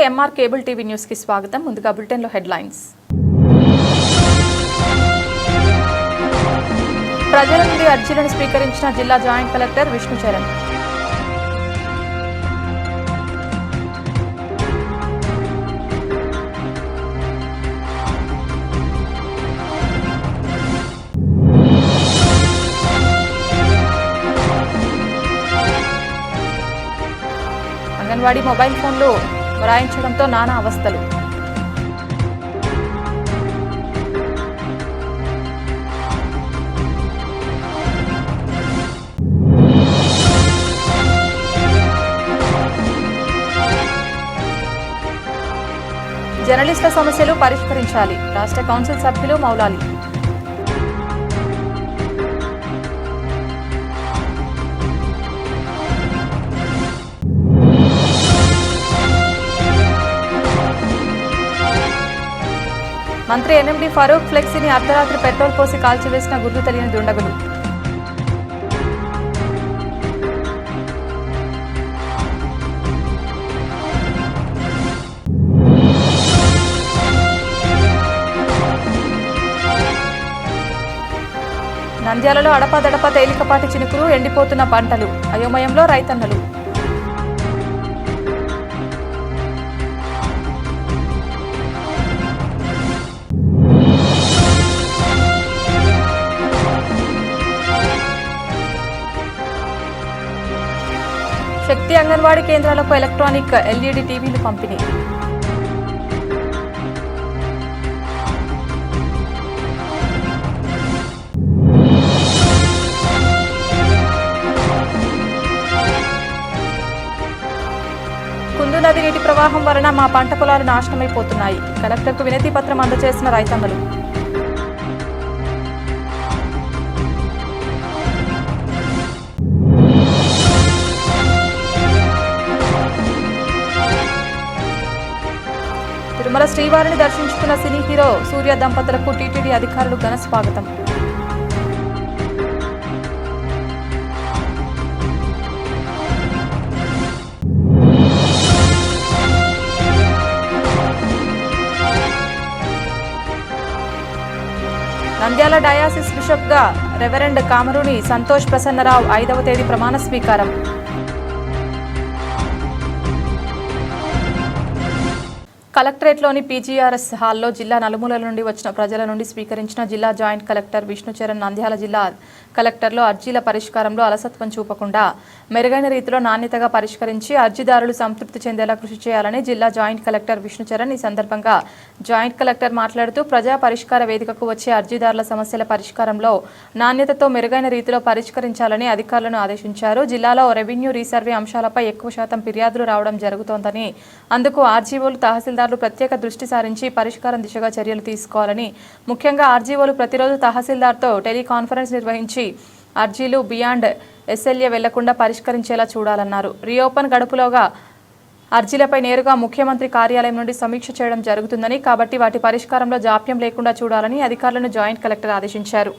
నమస్తే MR cable TV న్యూస్కి స్వాగతం. ముందుగా బులెటిన్లో హెడ్లైన్స్. ప్రజల నుండి అర్జీలను స్వీకరించిన జిల్లా joint collector Vishnucharan anganwadi mobile ఫోన్లో వ్రాయించడంతో నానా అవస్థలు. జర్నలిస్టుల సమస్యలు పరిష్కరించాలి. రాష్ట్ర కౌన్సిల్ సభ్యులు మౌలాలి. మంత్రి ఎన్ఎండి ఫరూక్ ఫ్లెక్సీని అర్ధరాత్రి పెట్రోల్ పోసి కాల్చివేసిన గుర్తు తెలియని దుండగులు. నంద్యాలలో అడపాదడపా తేలికపాటి చినుకులు ఎండిపోతున్న పంటలు అయోమయంలో రైతన్నలు. శక్తి అంగన్వాడీ కేంద్రాలకు ఎలక్ట్రానిక్ ఎల్ఈడి టీవీలు పంపిణీ. కుందు నది నీటి ప్రవాహం వలన మా పంట పొలాలు నాశనమైపోతున్నాయి. కలెక్టర్కు వినతి పత్రం అందజేసిన రైతన్నలు. తిరుమల శ్రీవారిని దర్శించుకున్న సినీ హీరో సూర్య దంపతులకు టీటీడీ అధికారులు ఘన స్వాగతం. నంద్యాల డయాసిస్ బిషప్గా రెవరెండ్ కామరుని సంతోష్ ప్రసన్నరావు ఐదవ తేదీ ప్రమాణ స్వీకారం. కలెక్టరేట్లోని పీజీఆర్ఎస్ హాల్లో జిల్లా నలుమూలల నుండి వచ్చిన ప్రజల నుండి స్వీకరించిన జిల్లా జాయింట్ కలెక్టర్ విష్ణుచరణ్ నంద్యాల జిల్లా కలెక్టర్లో అర్జీల పరిష్కారంలో అలసత్వం చూపకుండా మెరుగైన రీతిలో నాణ్యతగా పరిష్కరించి అర్జీదారులు సంతృప్తి చెందేలా కృషి చేయాలని జిల్లా జాయింట్ కలెక్టర్ విష్ణుచరణ్ ఈ సందర్భంగా జాయింట్ కలెక్టర్ మాట్లాడుతూ ప్రజా పరిష్కార వేదికకు వచ్చే అర్జీదారుల సమస్యల పరిష్కారంలో నాణ్యతతో మెరుగైన రీతిలో పరిష్కరించాలని అధికారులను ఆదేశించారు. జిల్లాలో రెవెన్యూ రీసర్వే అంశాలపై ఎక్కువ శాతం ఫిర్యాదులు రావడం జరుగుతోందని అందుకు ఆర్జీఓలు తహసీల్దారులు ప్రత్యేక దృష్టి సారించి పరిష్కారం దిశగా చర్యలు తీసుకోవాలని ముఖ్యంగా ఆర్జీఓలు ప్రతిరోజు తహసీల్దార్తో టెలికాన్ఫరెన్స్ నిర్వహించి అర్జీలు బియాండ్ ఎస్ఎల్ఏ వెళ్ళకుండా పరిష్కరించేలా చూడాలన్నారు. రీఓపెన్ గడుపులోగా అర్జీలపై నేరుగా ముఖ్యమంత్రి కార్యాలయం నుండి సమీక్ష చేయడం జరుగుతుందని కాబట్టి వాటి పరిష్కారంలో జాప్యం లేకుండా చూడాలని అధికారులను జాయింట్ కలెక్టర్ ఆదేశించారు.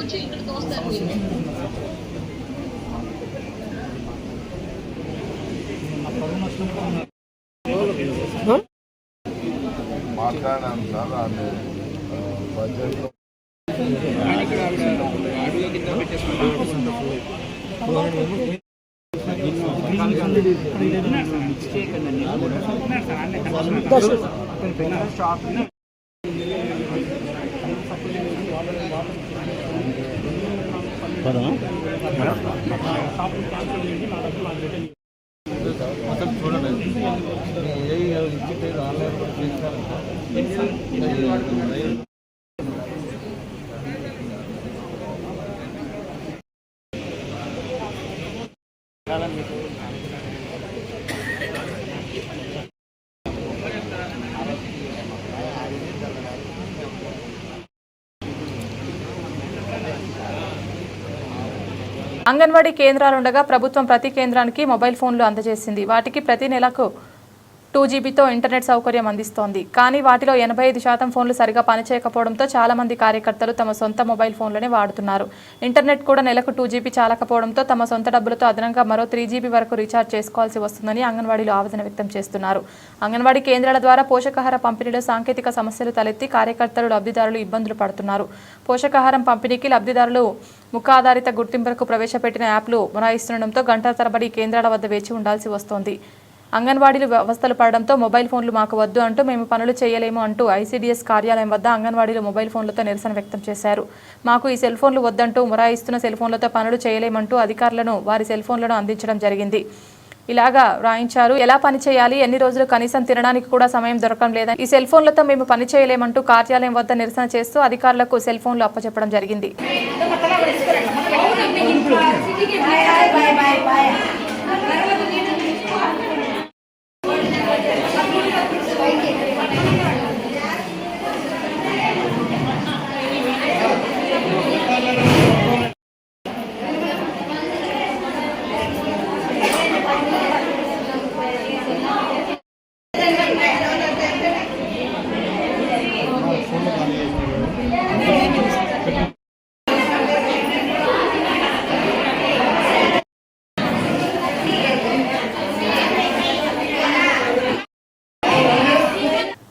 తీసుకొచ్చి ఇక్కడ తోస్తారు మీరు. మాట్లాడాను చూడండి చూడలేదు ఏ ఇచ్చి ఆన్లైన్ కూడా తీసుకురాలి అంగన్వాడీ కేంద్రాలుండగా ప్రభుత్వం ప్రతి కేంద్రానికి మొబైల్ ఫోన్లు అందజేసింది. వాటికి ప్రతి నెలకు టూ జీబీతో ఇంటర్నెట్ సౌకర్యం అందిస్తోంది. కానీ వాటిలో ఎనభై ఐదు శాతం ఫోన్లు సరిగా పనిచేయకపోవడంతో చాలామంది కార్యకర్తలు తమ సొంత మొబైల్ ఫోన్లనే వాడుతున్నారు. ఇంటర్నెట్ కూడా నెలకు టూ జీబీ చాలకపోవడంతో తమ సొంత డబ్బులతో అదనంగా మరో త్రీ జీబీ వరకు రీఛార్జ్ చేసుకోవాల్సి వస్తుందని అంగన్వాడీలు ఆవేదన వ్యక్తం చేస్తున్నారు. అంగన్వాడీ కేంద్రాల ద్వారా పోషకాహార పంపిణీలో సాంకేతిక సమస్యలు తలెత్తి కార్యకర్తలు లబ్ధిదారులు ఇబ్బందులు పడుతున్నారు. పోషకాహారం పంపిణీకి లబ్ధిదారులు ముఖ ఆధారిత గుర్తింపులకు ప్రవేశపెట్టిన యాప్లు మొరాయిస్తుండటంతో గంటల తరబడి కేంద్రాల వద్ద వేచి ఉండాల్సి వస్తోంది. అంగన్వాడీలు వ్యవస్థలు పడడంతో మొబైల్ ఫోన్లు మాకు వద్దు అంటూ మేము పనులు చేయలేము అంటూ ఐసీడీఎస్ కార్యాలయం వద్ద అంగన్వాడీలు మొబైల్ ఫోన్లతో నిరసన వ్యక్తం చేశారు. మాకు ఈ సెల్ ఫోన్లు వద్దంటూ మొరాయిస్తున్న సెల్ ఫోన్లతో పనులు చేయలేమంటూ అధికారులను వారి సెల్ ఫోన్లను అందించడం జరిగింది. ఇలాగా రాయించారు ఎలా పని చేయాలి? ఎన్ని రోజులు కనీసం తినడానికి కూడా సమయం దొరకడం లేదని ఈ సెల్ ఫోన్లతో మేము పని చేయలేమంటూ కార్యాలయం వద్ద నిరసన చేస్తూ అధికారులకు సెల్ ఫోన్లు అప్పచెప్పడం జరిగింది.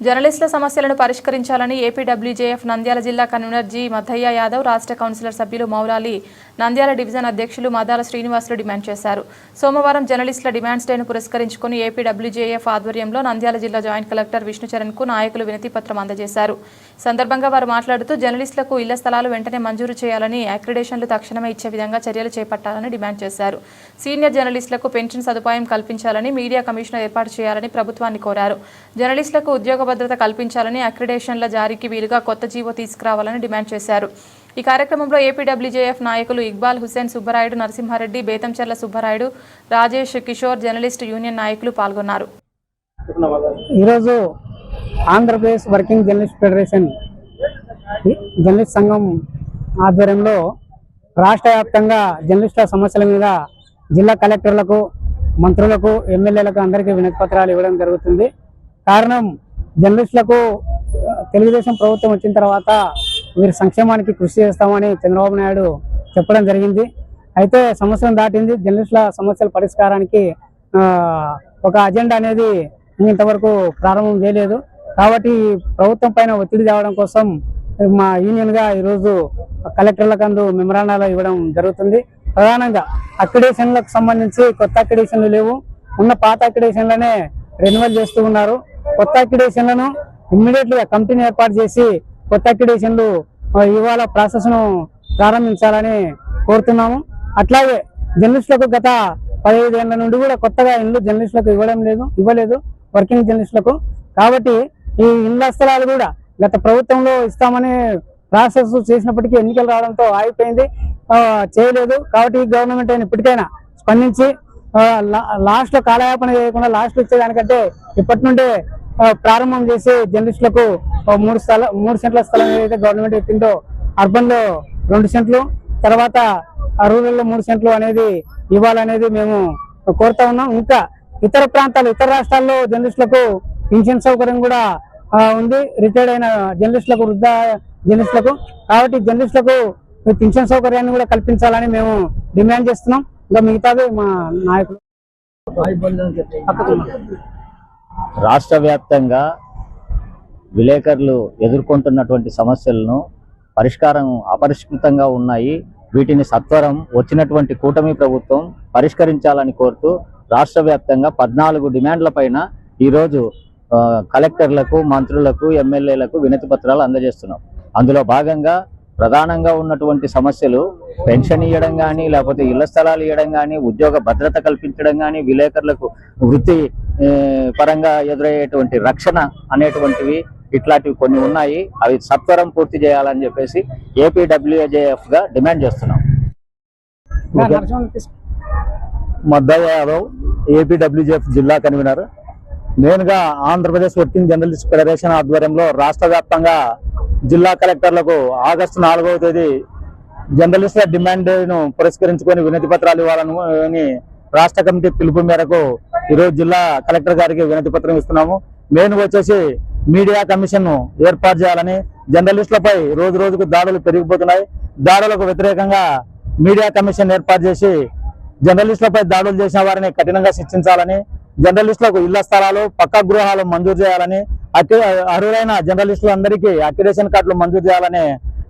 జర్నలిస్టుల సమస్యలను పరిష్కరించాలని ఏపీడబ్ల్యూజేఎఫ్ నంద్యాల జిల్లా కన్వీనర్ జి మధయ్య యాదవ్ రాష్ట్ర కౌన్సిలర్ సభ్యులు మౌలాలి నంద్యాల డివిజన్ అధ్యక్షులు మదాల శ్రీనివాసులు డిమాండ్ చేశారు. సోమవారం జర్నలిస్టుల డిమాండ్స్ డేను పురస్కరించుకుని ఏపీడబ్ల్యూజేఎఫ్ ఆధ్వర్యంలో నంద్యాల జిల్లా జాయింట్ కలెక్టర్ విష్ణుచరణ్కు నాయకులు వినతిపత్రం అందజేశారు. సందర్భంగా వారు మాట్లాడుతూ జర్నలిస్టులకు ఇళ్ళ స్థలాలు వెంటనే మంజూరు చేయాలని అక్రిడేషన్లు తక్షణమే ఇచ్చే విధంగా చర్యలు చేపట్టాలని డిమాండ్ చేశారు. సీనియర్ జర్నలిస్టులకు పెన్షన్ సదుపాయం కల్పించాలని మీడియా కమిషనర్ ఏర్పాటు చేయాలని ప్రభుత్వాన్ని కోరారు. జర్నలిస్టులకు ఉద్యోగ భద్రత కల్పించాలని అక్రిడేషన్ల జారీకి వీలుగా కొత్త జీవో తీసుకురావాలని డిమాండ్ చేశారు. ఈ కార్యక్రమంలో ఏపీడబ్ల్యూజేఎఫ్ నాయకులు ఇక్బాల్ హుసేన్ సుబ్బరాయుడు నరసింహారెడ్డి బేతంచెర్ల సుబ్బరాయుడు రాజేష్ కిషోర్ జర్నలిస్ట్ యూనియన్ నాయకులు పాల్గొన్నారు. ఈరోజు Andhra Pradesh working journalist federation journalist సంఘం ఆధ్వర్యంలో రాష్ట్ర వ్యాప్తంగా జర్నలిస్టుల సమస్యల మీద జిల్లా కలెక్టర్లకు మంత్రులకు ఎమ్మెల్యేలకు అందరికీ వినతి పత్రాలు ఇవ్వడం జరుగుతుంది. కారణం జర్నలిస్టులకు తెలుగుదేశం ప్రభుత్వం వచ్చిన తర్వాత వీరి సంక్షేమానికి కృషి చేస్తామని చంద్రబాబు నాయుడు చెప్పడం జరిగింది. అయితే సంవత్సరం దాటింది జర్నలిస్టుల సమస్యల పరిష్కారానికి ఒక అజెండా అనేది ఇంతవరకు ప్రారంభం చేయలేదు. కాబట్టి ప్రభుత్వం పైన ఒత్తిడి తేవడం కోసం మా యూనియన్గా ఈరోజు కలెక్టర్లకు అందు మెమరాండాలు ఇవ్వడం జరుగుతుంది. ప్రధానంగా అక్రిడేషన్లకు సంబంధించి కొత్త అక్రిడేషన్లు లేవు. ఉన్న పాత అక్రిడేషన్లనే రెన్యువల్ చేస్తూ ఉన్నారు. కొత్త అక్రిడేషన్లను ఇమ్మీడియట్గా కమిటీని ఏర్పాటు చేసి కొత్త అక్రిడేషన్లు ఇవాళ ప్రాసెస్ను ప్రారంభించాలని కోరుతున్నాము. అట్లాగే జర్నలిస్టులకు గత పదిహేను ఏళ్ళ నుండి కూడా కొత్తగా ఇండ్లు జర్నలిస్టులకు ఇవ్వడం లేదు ఇవ్వలేదు వర్కింగ్ జర్నలిస్టులకు. కాబట్టి ఈ ఇండ్ల స్థలాలు కూడా గత ప్రభుత్వంలో ఇస్తామని ప్రాసెస్ చేసినప్పటికీ ఎన్నికలు రావడంతో ఆగిపోయింది. చేయలేదు. కాబట్టి ఈ గవర్నమెంట్ అయినా ఇప్పటికైనా స్పందించి లా- లాస్ట్లో కాలయాపన చేయకుండా లాస్ట్లో ఇచ్చేదానికంటే ఇప్పటి నుండే ప్రారంభం చేసి జర్నలిస్టులకు మూడు స్థల మూడు సెంట్ల స్థలం ఏదైతే గవర్నమెంట్ ఎక్కిందో అర్బన్లో రెండు సెంట్లు తర్వాత రూరల్లో మూడు సెంట్లు అనేది ఇవ్వాలనేది మేము కోరుతా ఉన్నాం. ఇంకా ఇతర ప్రాంతాలు ఇతర రాష్ట్రాల్లో జర్నలిస్టులకు పింఛన్ సౌకర్యం కూడా ఉంది. రిటైర్డ్ అయిన జర్నలిస్టులకు వృద్ధ జర్నలిస్టులకు. కాబట్టి జర్నలిస్టులకు పింఛన్ సౌకర్యాన్ని కూడా కల్పించాలని మేము డిమాండ్ చేస్తున్నాం. ఇంకా మిగతాది మా నాయకులు. రాష్ట్ర వ్యాప్తంగా విలేకరులు ఎదుర్కొంటున్నటువంటి సమస్యలను పరిష్కారం అపరిష్కృతంగా ఉన్నాయి. వీటిని సత్వరం వచ్చినటువంటి కూటమి ప్రభుత్వం పరిష్కరించాలని కోరుతూ రాష్ట్ర వ్యాప్తంగా పద్నాలుగు డిమాండ్ల పైన ఈరోజు కలెక్టర్లకు మంత్రులకు ఎమ్మెల్యేలకు వినతి పత్రాలు అందజేస్తున్నాం. అందులో భాగంగా ప్రధానంగా ఉన్నటువంటి సమస్యలు పెన్షన్ ఇవ్వడం కానీ లేకపోతే ఇళ్ళ స్థలాలు ఇవ్వడం కానీ ఉద్యోగ భద్రత కల్పించడం కానీ విలేకరులకు వృత్తి పరంగా ఎదురయ్యేటువంటి రక్షణ అనేటువంటివి ఇట్లాంటివి కొన్ని ఉన్నాయి. అవి సత్వరం పూర్తి చేయాలని చెప్పేసి ఏపీడబ్ల్యూజేఎఫ్గా డిమాండ్ చేస్తున్నాం. మద్దయ్య యాదవ్ ఏపీడబ్ల్యూజేఎఫ్ జిల్లా కన్వీనర్. నేనుగా ఆంధ్రప్రదేశ్ వర్కింగ్ జర్నలిస్ట్ ఫెడరేషన్ ఆధ్వర్యంలో రాష్ట్ర వ్యాప్తంగా జిల్లా కలెక్టర్లకు ఆగస్టు నాలుగవ తేదీ జర్నలిస్టుల డిమాండ్ను పురస్కరించుకొని వినతి పత్రాలు ఇవ్వాలని రాష్ట్ర కమిటీ పిలుపు మేరకు ఈరోజు జిల్లా కలెక్టర్ గారికి వినతి పత్రం ఇస్తున్నాము. మెయిన్ వచ్చేసి మీడియా కమిషన్ ఏర్పాటు చేయాలని జర్నలిస్టులపై రోజు రోజుకు దాడులు పెరిగిపోతున్నాయి. దాడులకు వ్యతిరేకంగా మీడియా కమిషన్ ఏర్పాటు చేసి జర్నలిస్టులపై దాడులు చేసిన వారిని కఠినంగా శిక్షించాలని జర్నలిస్టులకు ఇళ్ళ స్థలాలు పక్క గృహాలు మంజూరు చేయాలని అక్కి- అర్హులైన జర్నలిస్టులందరికీ అక్రిడేషన్ కార్డులు మంజూరు చేయాలనే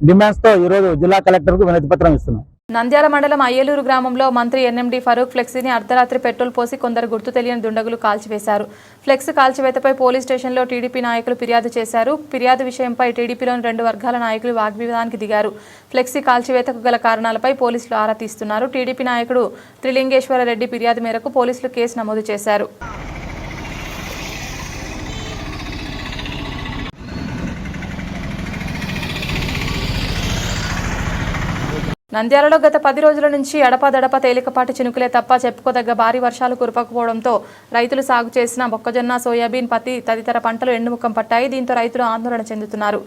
డిమాండ్స్తో తో ఈ రోజు జిల్లా కలెక్టర్కు వినతి పత్రం ఇస్తున్నాం. నంద్యాల మండలం అయ్యలూరు గ్రామంలో మంత్రి ఎన్ఎండి ఫరూక్ ఫ్లెక్సీని అర్ధరాత్రి పెట్రోల్ పోసి కొందరు గుర్తు తెలియని దుండగులు కాల్చివేశారు. ఫ్లెక్స్ కాల్చివేతపై పోలీస్ స్టేషన్లో టీడీపీ నాయకులు ఫిర్యాదు చేశారు. ఫిర్యాదు విషయంపై టీడీపీలోని రెండు వర్గాల నాయకులు వాగ్వివాదానికి దిగారు. ఫ్లెక్సీ కాల్చివేతకు గల కారణాలపై పోలీసులు ఆరా తీస్తున్నారు. టీడీపీ నాయకుడు త్రిలింగేశ్వర రెడ్డి ఫిర్యాదు మేరకు పోలీసులు కేసు నమోదు చేశారు. నంద్యాలలో గత పది రోజుల నుంచి అడపాదడప తేలికపాటి చినుకులే తప్ప చెప్పుకోదగ్గ భారీ వర్షాలు కురపకపోవడంతో రైతులు సాగు చేసిన మొక్కజొన్న సోయాబీన్ పత్తి తదితర పంటలు ఎండుముఖం పట్టాయి. దీంతో రైతులు ఆందోళన చెందుతున్నారు.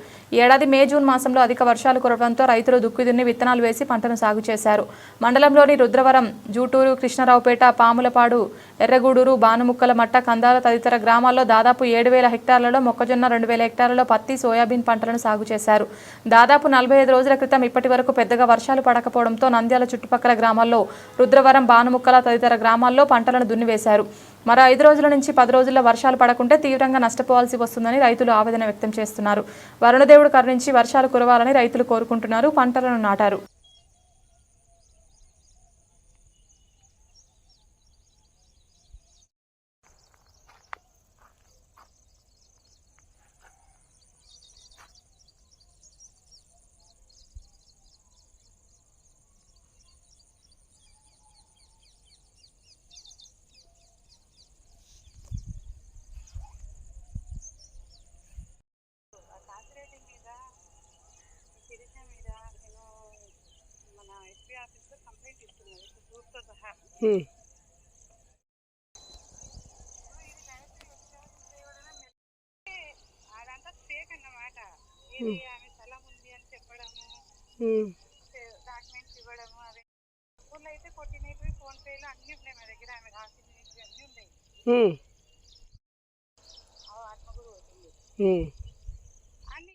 ఏడాది మే జూన్ మాసంలో అధిక వర్షాలు కురవడంతో రైతులు దుక్కిదున్ని విత్తనాలు వేసి పంటను సాగు చేశారు. మండలంలోని రుద్రవరం జూటూరు కృష్ణరావుపేట పాములపాడు ఎర్రగూడూరు బానుముక్కల మట్ట కందాల తదితర గ్రామాల్లో దాదాపు ఏడు వేల హెక్టార్లలో మొక్కజొన్న రెండు వేల హెక్టార్లలో పత్తి సోయాబీన్ పంటలను సాగు చేశారు. దాదాపు నలభై ఐదు రోజుల క్రితం ఇప్పటి వరకు పెద్దగా వర్షాలు పడకపోవడంతో నంద్యాల చుట్టుపక్కల గ్రామాల్లో రుద్రవరం బానుముక్కల తదితర గ్రామాల్లో పంటలను దున్నివేశారు. మరో ఐదు రోజుల నుంచి పది రోజుల్లో వర్షాలు పడకుంటే తీవ్రంగా నష్టపోవాల్సి వస్తుందని రైతులు ఆవేదన వ్యక్తం చేస్తున్నారు. వరుణదేవుడు కరుణించి వర్షాలు కురవాలని రైతులు కోరుకుంటున్నారు పంటలను నాటారు. ఇవ్వడము అవి ఊళ్ళో అయితే కొట్టినవి ఫోన్ పేలు అన్నీ ఉన్నాయి మా దగ్గర ఆమె రాసినవి అన్నీ ఉన్నాయి ఆ ఆత్మ కూడా పోతుంది అన్ని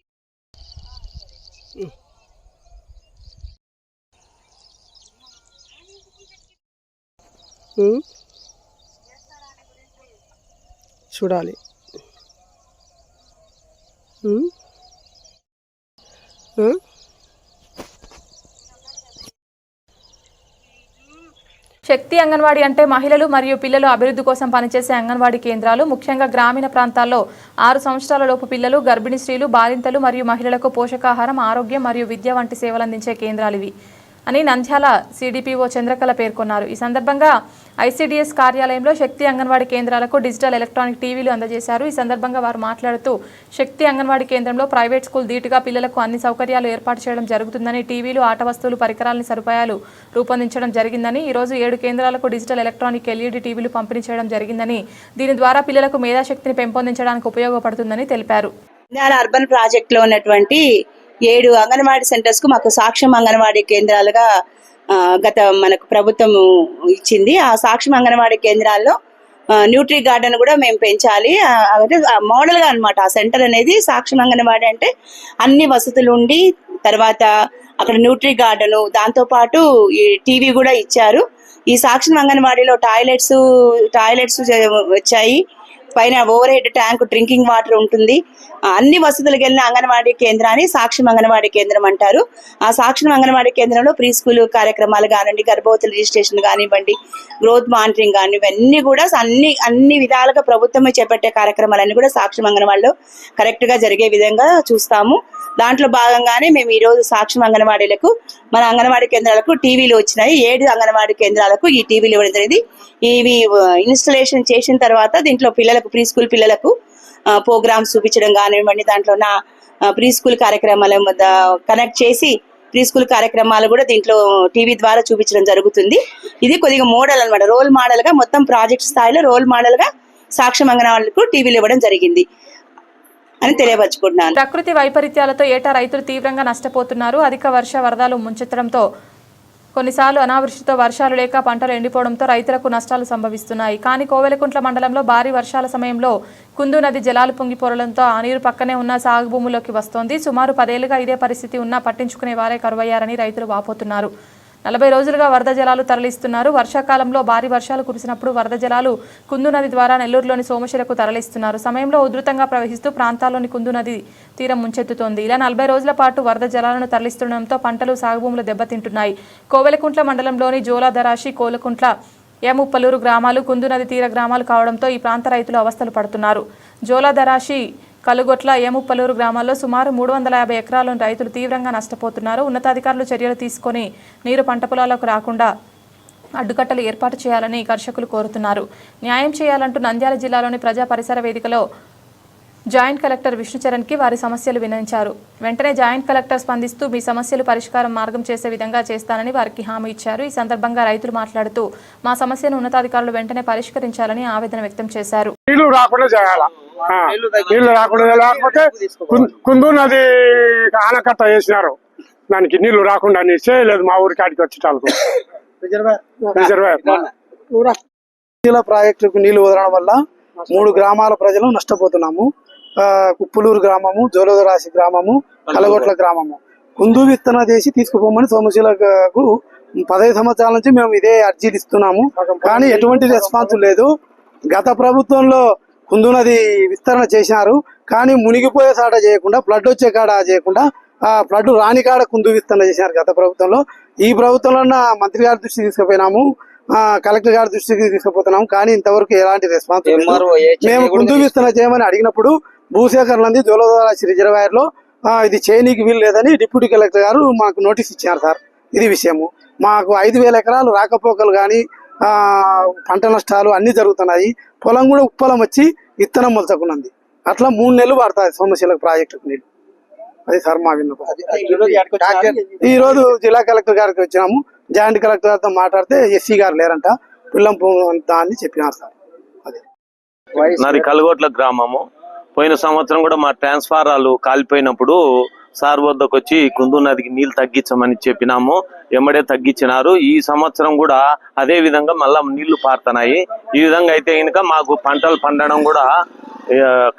చూడాలి ఉమ్. శక్తి అంగన్వాడీ అంటే మహిళలు మరియు పిల్లలు అభివృద్ధి కోసం పనిచేసే అంగన్వాడీ కేంద్రాలు ముఖ్యంగా గ్రామీణ ప్రాంతాల్లో ఆరు సంవత్సరాల లోపు పిల్లలు గర్భిణీ స్త్రీలు బాలింతలు మరియు మహిళలకు పోషకాహారం ఆరోగ్యం మరియు విద్య వంటి సేవలు అందించే కేంద్రాలు ఇవి అని నంద్యాల సిడిపిఓ చంద్రకళ పేర్కొన్నారు. ఈ సందర్భంగా ఐసీడీఎస్ కార్యాలయంలో శక్తి అంగన్వాడీ కేంద్రాలకు డిజిటల్ ఎలక్ట్రానిక్ టీవీలు అందజేశారు. ఈ సందర్భంగా వారు మాట్లాడుతూ శక్తి అంగన్వాడీ కేంద్రంలో ప్రైవేట్ స్కూల్ ధీటుగా పిల్లలకు అన్ని సౌకర్యాలు ఏర్పాటు చేయడం జరుగుతుందని టీవీలు ఆట వస్తువులు పరికరాలని సదుపాయాలు రూపొందించడం జరిగిందని ఈ రోజు ఏడు కేంద్రాలకు డిజిటల్ ఎలక్ట్రానిక్ ఎల్ఈడి టీవీలు పంపిణీ చేయడం జరిగిందని దీని ద్వారా పిల్లలకు మేధాశక్తిని పెంపొందించడానికి ఉపయోగపడుతుందని తెలిపారు. జ్ఞాన అర్బన్ ప్రాజెక్ట్లో ఉన్నటువంటి ఏడు అంగన్వాడీ సెంటర్స్కు మాకు సాక్ష్యం అంగన్వాడీ కేంద్రాలుగా గత మనకు ప్రభుత్వం ఇచ్చింది. ఆ సాక్షి అంగన్వాడీ కేంద్రాల్లో న్యూట్రీ గార్డెన్ కూడా మేము పెంచాలి. అంటే ఆ అనమాట ఆ సెంటర్ అనేది సాక్షి అంగన్వాడీ అంటే అన్ని వసతులు ఉండి తర్వాత అక్కడ న్యూట్రీ గార్డెన్ దాంతో పాటు ఈ టీవీ కూడా ఇచ్చారు. ఈ సాక్షి అంగన్వాడీలో టాయిలెట్స్ టాయిలెట్స్ వచ్చాయి. పైన over head tank drinking water ఉంటుంది అన్ని వసతులకు వెళ్ళిన అంగన్వాడీ కేంద్రాన్ని సాక్ష్యం అంగన్వాడీ కేంద్రం అంటారు. ఆ సాక్ష్యం అంగన్వాడీ కేంద్రంలో ప్రీ స్కూల్ కార్యక్రమాలు కానివ్వండి గర్భవతుల రిజిస్ట్రేషన్ కానివ్వండి గ్రోత్ మానిటరింగ్ కానీ ఇవన్నీ కూడా అన్ని అన్ని విధాలుగా ప్రభుత్వమే చేపట్టే కార్యక్రమాలన్నీ కూడా సాక్ష్యం అంగన్వాడీలో కరెక్ట్గా జరిగే విధంగా చూస్తాము. దాంట్లో భాగంగానే మేము ఈ రోజు సాక్ష్యం అంగన్వాడీలకు మన అంగన్వాడీ కేంద్రాలకు టీవీలు వచ్చినాయి. ఏడు అంగన్వాడీ కేంద్రాలకు ఈ టీవీలు ఇవ్వడం జరిగింది. ఇవి ఇన్స్టలేషన్ చేసిన తర్వాత దీంట్లో పిల్లలకు ప్రీ స్కూల్ పిల్లలకు ప్రోగ్రామ్స్ చూపించడం కానివ్వండి దాంట్లో నా ప్రీ స్కూల్ కార్యక్రమాల కనెక్ట్ చేసి ప్రీ స్కూల్ కార్యక్రమాలు కూడా దీంట్లో టీవీ ద్వారా చూపించడం జరుగుతుంది. ఇది కొద్దిగా మోడల్ అన్నమాట. రోల్ మోడల్గా మొత్తం ప్రాజెక్ట్ స్థాయిలో రోల్ మోడల్గా సాక్ష్యం అంగన్వాడీలకు టీవీలు ఇవ్వడం జరిగింది. అని తెలియపరచుకుంటున్నాను. ప్రకృతి వైపరీత్యాలతో ఏటా రైతులు తీవ్రంగా నష్టపోతున్నారు. అధిక వర్ష వరదలు ముంచెత్తడంతో కొన్నిసార్లు అనావృష్టితో వర్షాలు లేక పంటలు ఎండిపోవడంతో రైతులకు నష్టాలు సంభవిస్తున్నాయి. కానీ కోవెలకుంట్ల మండలంలో భారీ వర్షాల సమయంలో కుందు నది జలాలు పొంగిపోరడంతో ఆ నీరు పక్కనే ఉన్న సాగు భూముల్లోకి వస్తోంది. సుమారు పదేళ్ళుగా ఇదే పరిస్థితి ఉన్నా పట్టించుకునే వారే కరువయ్యారని రైతులు వాపోతున్నారు. నలభై రోజులుగా వరద జలాలు తరలిస్తున్నారు. వర్షాకాలంలో భారీ వర్షాలు కురిసినప్పుడు వరద జలాలు కుందు నది ద్వారా నెల్లూరులోని సోమశిలకు తరలిస్తున్నారు. సమయంలో ఉధృతంగా ప్రవహిస్తూ ప్రాంతాల్లోని కుందు నది తీరం ముంచెత్తుతోంది. ఇలా నలభై రోజుల పాటు వరద జలాలను తరలిస్తుండడంతో పంటలు సాగుభూములు దెబ్బతింటున్నాయి. కోవెలకుంట్ల మండలంలోని జోలాదరాశి కోలకుంట్ల ఏముప్పలూరు గ్రామాలు కుందు నది తీర గ్రామాలు కావడంతో ఈ ప్రాంత రైతులు అవస్థలు పడుతున్నారు. జోలాదరాశి కలుగొట్ల ఏముప్పలూరు గ్రామాల్లో సుమారు మూడు వందల యాభై ఎకరాలను రైతులు తీవ్రంగా నష్టపోతున్నారు. ఉన్నతాధికారులు చర్యలు తీసుకొని నీరు పంట పొలాలకు రాకుండా అడ్డుకట్టలు ఏర్పాటు చేయాలని కర్షకులు కోరుతున్నారు. న్యాయం చేయాలంటూ నంద్యాల జిల్లాలోని ప్రజా పరిసర వేదికలో జాయింట్ కలెక్టర్ విష్ణుచరణ్కి వారి సమస్యలు వినించారు వెంటనే జాయింట్ కలెక్టర్ స్పందిస్తూ మీ సమస్యలు పరిష్కారం మార్గం చేసే విధంగా చేస్తానని వారికి హామీ ఇచ్చారు. ఈ సందర్భంగా రైతులు మాట్లాడుతూ మా సమస్యను ఉన్నతాధికారులు వెంటనే పరిష్కరించాలని ఆవేదన వ్యక్తం చేశారు. నీళ్ళు రాకుండా లేకపోతే కుం- కుందు నది ఆనకట్ట వేసినారు. దానికి నీళ్ళు రాకుండా అని చేయలేదు మా ఊరికి ఆడికి వచ్చేటాలకు రిజర్వాయర్. నీళ్ళ ప్రాజెక్టుకు నీళ్ళు వదలడం వల్ల మూడు గ్రామాల ప్రజలు నష్టపోతున్నాము. కుప్పులూరు గ్రామము జోలోదరాశి గ్రామము కలగొట్ల గ్రామము. కుందు విత్తన చేసి తీసుకుపోమని సోమశీలకు పదహైదు సంవత్సరాల నుంచి మేము ఇదే అర్జీలు ఇస్తున్నాము. కానీ ఎటువంటి రెస్పాన్స్ లేదు. గత ప్రభుత్వంలో కుందు నది విస్తరణ చేశారు కానీ మునిగిపోయే సాట చేయకుండా ఫ్లడ్ వచ్చే కాడ చేయకుండా ఆ ఫ్లడ్ రాని కాడ కుందు విస్తరణ చేశారు గత ప్రభుత్వంలో. ఈ ప్రభుత్వంలో ఉన్న మంత్రి గారి దృష్టికి తీసుకుపోయినాము కలెక్టర్ గారి దృష్టికి తీసుకుపోతున్నాము. కానీ ఇంతవరకు ఎలాంటి రెస్పాన్స్. మేము కుందు విస్తరణ చేయమని అడిగినప్పుడు భూసేకరణ ఉంది జోలదరాశి రిజర్వాయర్లో ఇది చేయనీకి వీలు లేదని డిప్యూటీ కలెక్టర్ గారు మాకు నోటీస్ ఇచ్చారు సార్. ఇది విషయము. మాకు ఐదు వేల ఎకరాలు రాకపోకలు కానీ పంట నష్టాలు అన్ని జరుగుతున్నాయి. పొలం కూడా ఉప్పలం వచ్చి విత్తనం మొలచకున్నది అట్లా మూడు నెలలు పడతాయి సోమశీలకు ప్రాజెక్టు నీళ్ళు. అది సార్ మా విన్నపం ఈ రోజు జిల్లా కలెక్టర్ గారికి వచ్చినాము. జాయింట్ కలెక్టర్ గారితో మాట్లాడితే ఎస్సీ గారు లేరంట. పిల్లం అని చెప్పినారు సార్. అదే. నాది కలగోట్ల గ్రామము. పోయిన సంవత్సరం కూడా మా ట్రాన్స్ఫారాలు కాలిపోయినప్పుడు సార్ వద్దకు వచ్చి కుందు నదికి నీళ్ళు తగ్గించమని చెప్పినాము ఎమ్మడే తగ్గించినారు. ఈ సంవత్సరం కూడా అదే విధంగా మళ్ళా నీళ్ళు పారుతున్నాయి. ఈ విధంగా అయితే కనుక మాకు పంటలు పండడం కూడా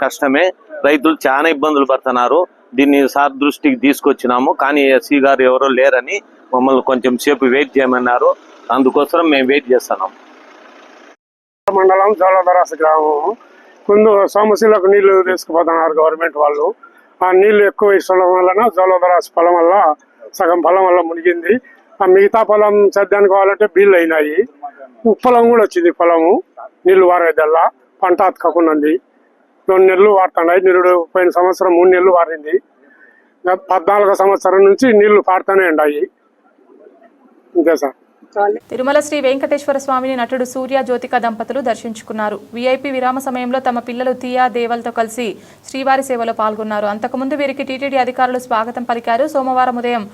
కష్టమే. రైతులు చాలా ఇబ్బందులు పడుతున్నారు. దీన్ని సార్ దృష్టికి తీసుకొచ్చినాము. కానీ ఎస్సీ గారు ఎవరో లేరని మమ్మల్ని కొంచెం సేపు వెయిట్ చేయమన్నారు. అందుకోసం మేము వెయిట్ చేస్తున్నాం. మండలం జోలదరాస గ్రామం. కుందు సమస్యలకు నీళ్ళు తీసుకుపోతున్నారు గవర్నమెంట్ వాళ్ళు. ఆ నీళ్ళు ఎక్కువ ఇష్టం వలన జోలదరాశి పొలం వల్ల సగం పొలం వల్ల మునిగింది. ఆ మిగతా పొలం సేద్యానికి కావాలంటే బీళ్ళు అయినాయి. ఉప్పలం కూడా వచ్చింది పొలము నీళ్ళు వారేదల్లా. పంట అతకకున్నది రెండు నెలలు వాడుతున్నాయి. నిరుడు పోయిన సంవత్సరం మూడు నెలలు వారింది. పద్నాలుగో సంవత్సరం నుంచి నీళ్ళు పాడుతూనే ఉన్నాయి. ఇంకే సార్. తిరుమల శ్రీ వెంకటేశ్వర స్వామిని నటుడు సూర్య జ్యోతిక దంపతులు దర్శించుకున్నారు. వీఐపీ విరామ సమయంలో తమ పిల్లలు తియా దేవల్తో కలిసి శ్రీవారి సేవలో పాల్గొన్నారు. అంతకుముందు వీరికి టీటీడీ అధికారులు స్వాగతం పలికారు. సోమవారం ఉదయం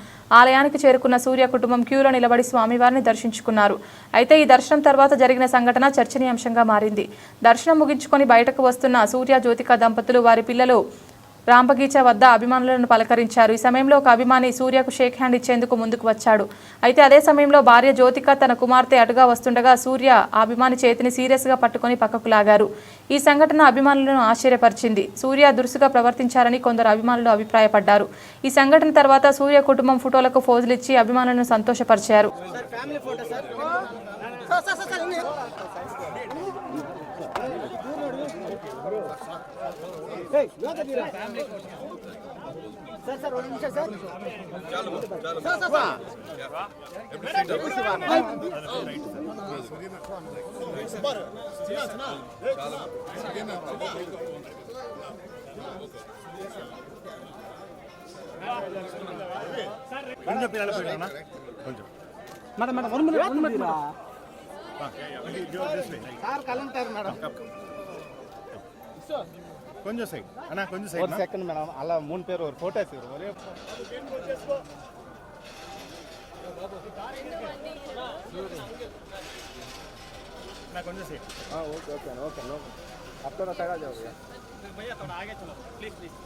ఆలయానికి చేరుకున్న సూర్య కుటుంబం క్యూలో నిలబడి స్వామివారిని దర్శించుకున్నారు. అయితే ఈ దర్శనం తర్వాత జరిగిన సంఘటన చర్చనీయాంశంగా మారింది. దర్శనం ముగించుకొని బయటకు వస్తున్న సూర్య జ్యోతిక దంపతులు వారి పిల్లలు రాంబగీచా వద్ద అభిమానులను పలకరించారు ఈ సమయంలో ఒక అభిమాని సూర్యకు షేక్ హ్యాండ్ ఇచ్చేందుకు ముందుకు వచ్చాడు అయితే అదే సమయంలో భార్య జ్యోతిక తన కుమార్తె అటుగా వస్తుండగా సూర్య ఆ అభిమాని చేతిని సీరియస్గా పట్టుకుని పట్టుకొని పక్కకు లాగారు ఈ సంఘటన అభిమానులను ఆశ్చర్యపరిచింది సూర్య దురుసుగా ప్రవర్తించారని కొందరు అభిమానులు అభిప్రాయపడ్డారు ఈ సంఘటన తర్వాత సూర్య కుటుంబం ఫోటోలకు ఫోజులు ఇచ్చి అభిమానులను సంతోషపరిచారు சார் சார் ஒரு நிமிஷம் சார் கொஞ்சம் மேடம் மேடம் சார் கலந்துட்டார் மேடம் சார் கொஞ்சம் சைடு அண்ணா கொஞ்சம் சைடு ஒரு செகண்ட் மேடம் அல்ல மூணு பேர் ஒரு ஃபோட்டோ எடுத்துக்கிறோம் ஒரே நான் கொஞ்சம் சைடு हाँ ओके ओके ना, ओके नो अब तो बताया जाओगे भैया थोड़ा आगे चलो प्लीज़ प्लीज़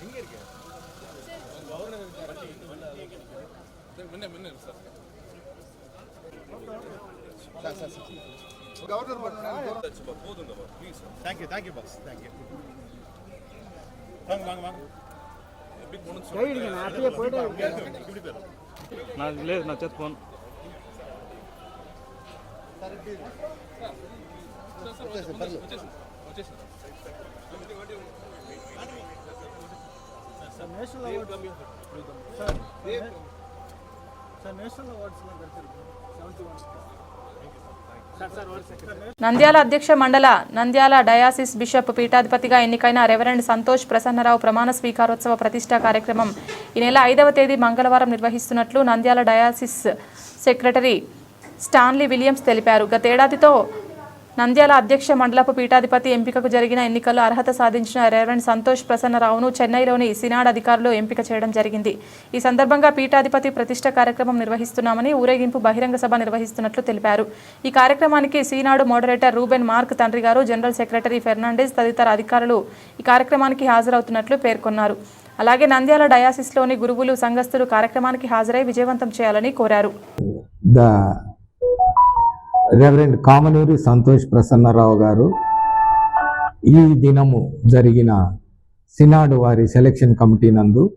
ಹಿಂಗೆ ಇರ್ಗೆ ಗೌರ್ನರ್ ಮುನ್ನೆ ಮುನ್ನೆ sir కొంచెం సైడ్ అన్న కొంచెం సైడ్ సెకండ్ మేడం అలా మూడు పేరు ఫోటో ఒరే కొంచెం సైడ్ ఓకే ఓకే ఓకే అప్పుడు తేడా thank you thank you boss thank you వాంగ వాంగ వాంగ నాకు లేదు నా చేతి ఫోన్ నంద్యాల అధ్యక్ష మండల నంద్యాల డయాసిస్ బిషప్ పీఠాధిపతిగా ఎన్నికైన రెవరెండ్ సంతోష్ ప్రసన్నరావు ప్రమాణ స్వీకారోత్సవ ప్రతిష్టా కార్యక్రమం ఈ నెల ఐదవ తేదీ మంగళవారం నిర్వహిస్తున్నట్లు Nandyal diocese secretary Stanley Williams తెలిపారు. గతేడాదితో నంద్యాల అధ్యక్ష మండలపు పీఠాధిపతి ఎంపికకు జరిగిన ఎన్నికల్లో అర్హత సాధించిన రెవరెండ్ సంతోష్ ప్రసన్నరావును చెన్నైలోని సినాడ్ అధికారులు ఎంపిక చేయడం జరిగింది. ఈ సందర్భంగా పీఠాధిపతి ప్రతిష్ట కార్యక్రమం నిర్వహిస్తున్నామని ఊరేగింపు బహిరంగ సభ నిర్వహిస్తున్నట్లు తెలిపారు. ఈ కార్యక్రమానికి సీనాడు మోడరేటర్ రూబెన్ మార్క్ తండ్రి గారు జనరల్ సెక్రటరీ ఫెర్నాండెస్ తదితర అధికారులు ఈ కార్యక్రమానికి హాజరవుతున్నట్లు పేర్కొన్నారు. అలాగే నంద్యాల డయాసిస్లోని గురువులు సంఘస్థులు కార్యక్రమానికి హాజరై విజయవంతం చేయాలని కోరారు. రెవరెండ్ కామనూరి సంతోష్ ప్రసన్నరావు గారు ఈ దినము జరిగిన సినాడు వారి సెలక్షన్ కమిటీ నందు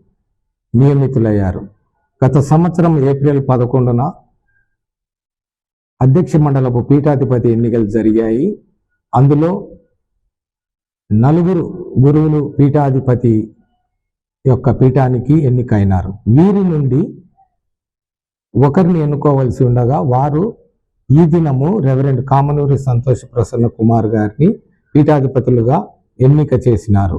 నియమితులయ్యారు. గత సంవత్సరం ఏప్రిల్ పదకొండున అధ్యక్ష మండలపు పీఠాధిపతి ఎన్నికలు జరిగాయి. అందులో నలుగురు గురువులు పీఠాధిపతి యొక్క పీఠానికి ఎన్నికైనారు. వీరి నుండి ఒకరిని ఎన్నుకోవలసి ఉండగా వారు ఈ దినము రెవరెండ్ కామనూరి సంతోష్ ప్రసన్న కుమార్ గారిని పీఠాధిపతులుగా ఎన్నిక చేసినారు.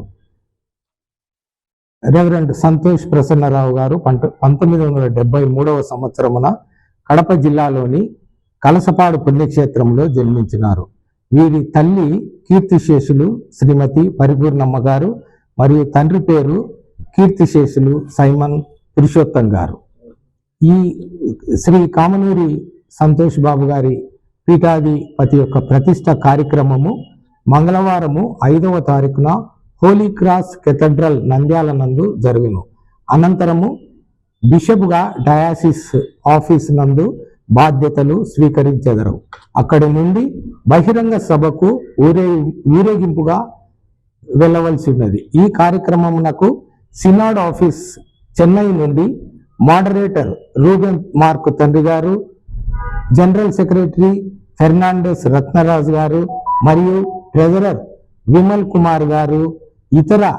రెవరెండ్ సంతోష్ ప్రసన్నరావు గారు పంట పంతొమ్మిది వందల డెబ్బై మూడవ సంవత్సరమున కడప జిల్లాలోని కలసపాడు పుణ్యక్షేత్రంలో జన్మించినారు. వీరి తల్లి కీర్తిశేషులు శ్రీమతి పరిపూర్ణమ్మ గారు మరియు తండ్రి పేరు కీర్తిశేషులు సైమన్ పురుషోత్తం గారు. ఈ శ్రీ కామనూరి సంతోష్ బాబు గారి పీఠాధిపతి యొక్క ప్రతిష్ట కార్యక్రమము మంగళవారము ఐదవ తారీఖున హోలీ క్రాస్ కెథడ్రల్ నంద్యాల నందు జరుగును. అనంతరము బిషప్గా డయాసిస్ ఆఫీస్ నందు బాధ్యతలు స్వీకరించెదరు. అక్కడి నుండి బహిరంగ సభకు ఊరే ఊరేగింపుగా వెళ్ళవలసి ఉన్నది ఈ కార్యక్రమమునకు సినాడ్ ఆఫీస్ చెన్నై నుండి మోడరేటర్ రూబెన్ మార్క్ తండ్రి గారు జనరల్ సెక్రటరీ ఫెర్నాండస్ రత్నరాజు గారు మరియు ట్రెజరర్ విమల్ కుమార్ గారు ఇతర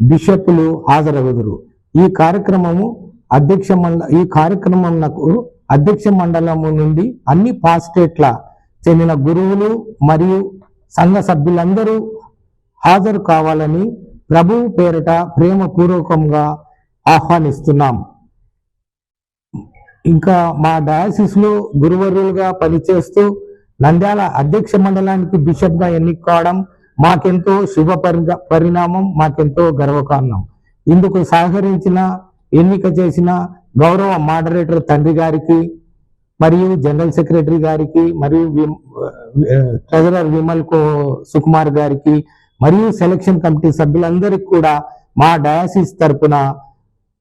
బిషప్లు హాజరగుదురు ఈ కార్యక్రమము అధ్యక్ష మండ ఈ కార్యక్రమంకు అధ్యక్ష మండలము నుండి అన్ని పాస్టేట్ల చెందిన గురువులు మరియు సంఘ సభ్యులందరూ హాజరు కావాలని ప్రభువు పేరిట ప్రేమపూర్వకంగా ఆహ్వానిస్తున్నాం. ఇంకా మా డయాసిస్లో గురువరులుగా పనిచేస్తూ నంద్యాల అధ్యక్ష మండలానికి బిషప్గా ఎన్నికవడం మాకెంతో శుభ పరిణామం మాకెంతో గర్వకారణం. ఇందుకు సహకరించిన ఎన్నిక చేసిన గౌరవ మోడరేటర్ తండ్రి గారికి మరియు జనరల్ సెక్రటరీ గారికి మరియు ట్రెజరర్ విమల్ కో సుకుమార్ గారికి మరియు సెలక్షన్ కమిటీ సభ్యులందరికీ కూడా మా డయాసిస్ తరపున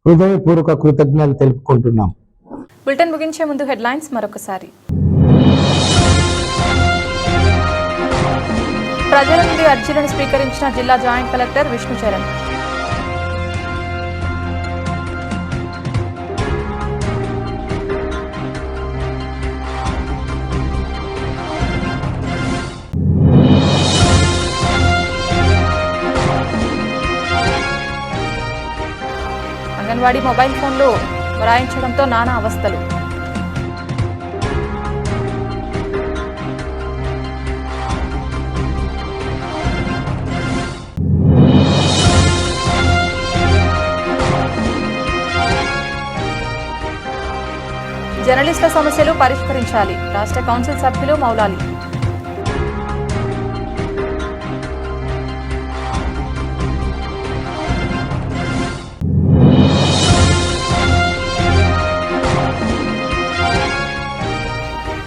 హృదయపూర్వక కృతజ్ఞతలు తెలుపుకుంటున్నాం. బులెటిన్ ముగించే ముందు హెడ్లైన్స్ మరొకసారి. ప్రజల నుండి అర్జీలను స్వీకరించిన జిల్లా joint collector Vishnucharan anganwadi mobile ఫోన్లో మొరాయించడంతో నానా అవస్థలు. జర్నలిస్టుల సమస్యలు పరిష్కరించాలి. రాష్ట్ర కౌన్సిల్ సభ్యులు మౌలాలి.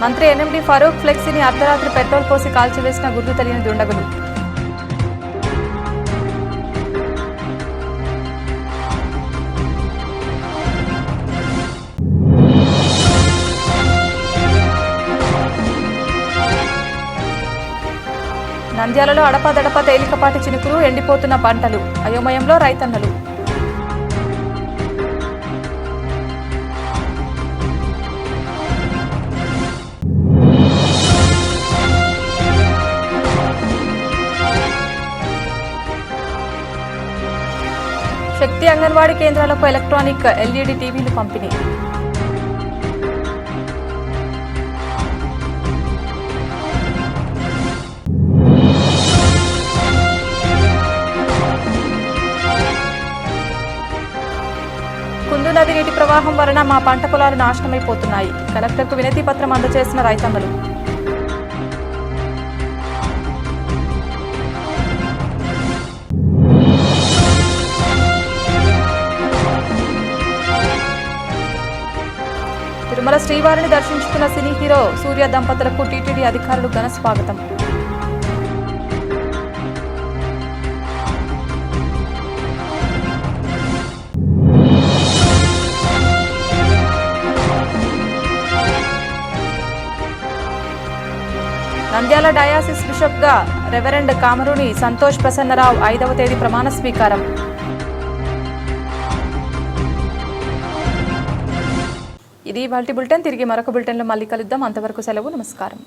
మంత్రి ఎన్ఎండి ఫరూక్ ఫ్లెక్సీని అర్ధరాత్రి పెట్రోల్ పోసి కాల్చివేసిన గుర్తు తెలియని దుండగులు. నంద్యాలలో అడపాదడపా తేలికపాటి చినుకులు ఎండిపోతున్న పంటలు అయోమయంలో రైతన్నలు. శక్తి అంగన్వాడీ కేంద్రాలకు ఎలక్ట్రానిక్ ఎల్ఈడి టీవీలు పంపిణీ. కుందు నది నీటి ప్రవాహం వలన మా పంట పొలాలు నాశనమైపోతున్నాయి. కలెక్టర్కు వినతి పత్రం అందజేసిన రైతన్నలు. తిరుమల శ్రీవారిని దర్శించుకున్న సినీ హీరో సూర్య దంపతులకు టీటీడీ అధికారులు ఘన స్వాగతం. నంద్యాల డయాసిస్ బిషప్గా రెవరెండ్ కామరుని సంతోష్ ప్రసన్నరావు ఐదవ తేదీ ప్రమాణ స్వీకారం. ఇది ఇవాళ బులెటిన్. తిరిగి మరొక బులెటిన్లో మళ్ళీ కలుద్దాం. అంతవరకు సెలవు. నమస్కారం.